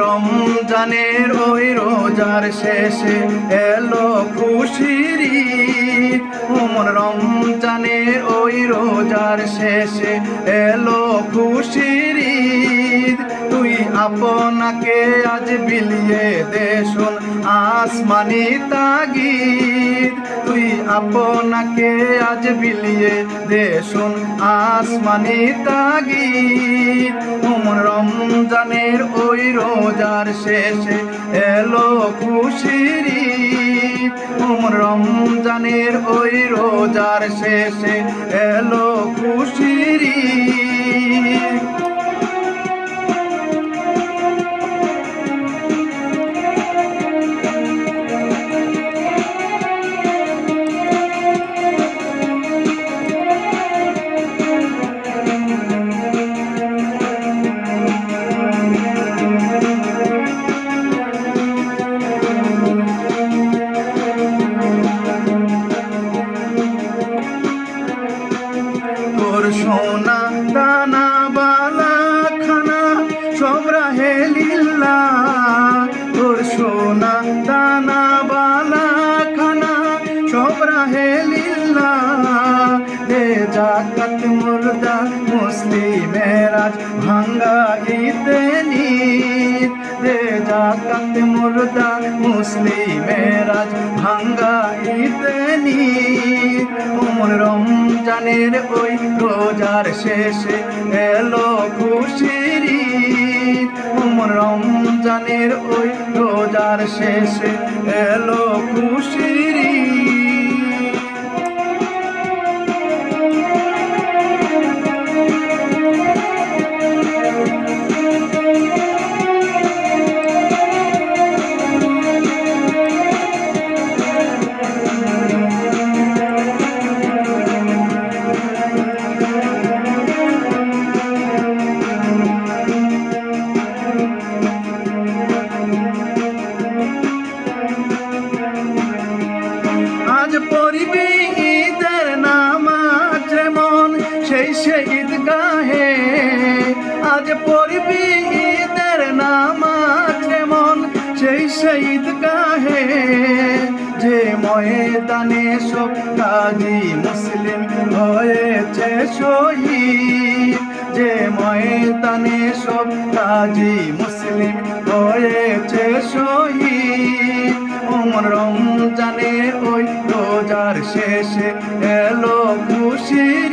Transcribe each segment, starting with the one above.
রমজানের ওই রোজার শেষে এলো খুশির মন রমজানের ওই রোজার শেষে এলো খুশির তুই আপনাকে আজ বিলিয়ে দেশুন আসমানি তাগিদ। তুই আপনাকে আজ বিলিয়ে দে শুন আসমানি তাগি ওমর রমজানের ওই রোজার শেষে এলো খুশির ওমর রমজানের ওই রোজার শেষে এলো খুশির তোর সোনা, দানা, বালা, খানা, সব রাহে লীলা। তোর সোনা, দানা, বালা, খানা, সব রাহে লীলা। দে জাকাত মুর্দা, মুসলিমের আজ ভাঙ্গা ঈদে দে জাকাত মুর্দা মুসলিমের আজ ভাঙ্গা নিদ উমর রমজানের ওই রোজার শেষে এলো খুশির উমর রমজানের ওই রোজার শেষে এলো খুশির পড়বি ঈদের নামাজ মন সেই সে ঈদগাহে যে ময়দানে সব কাজী মুসলিম হয়েছে শহীদ, যে ময়দানে সব কাজী মুসলিম হয়েছে শহীদ। ওমর রমজানে ওই রোজার শেষে এলো খুশির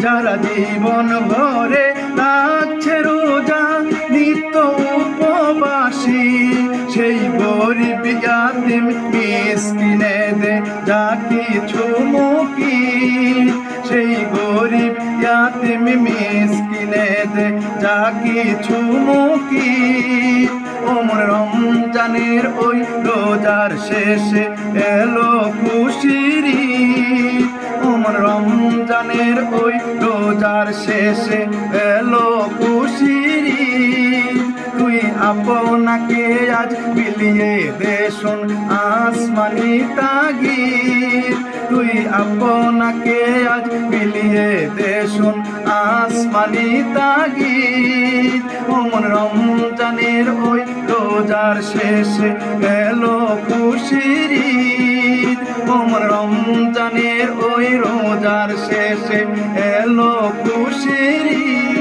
যারা জীবন ভরে রাখছে রোজা, নিত্য উপবাসী, সেই গরিব ইয়াতিম মিসকিনে দে যা কিছু মুকি সেই গরিব ইয়াতিম মিসকিনে দে যা কিছু মুকি ওমর রমজানের ওই রোজার শেষে এলো খুশির রোজার শেষে এলো ঈদ। তুই আপনাকে আজ বিলিয়ে দেশন আসমানি তাগিদ। তুই আপনাকে আজ বিলিয়ে দেশন আসমানি তাগিদ। ওমন রমজানের ওই রোজার শেষে এলো খুশির ওমন রমজানের ওই রোজার শেষে এলো খুশির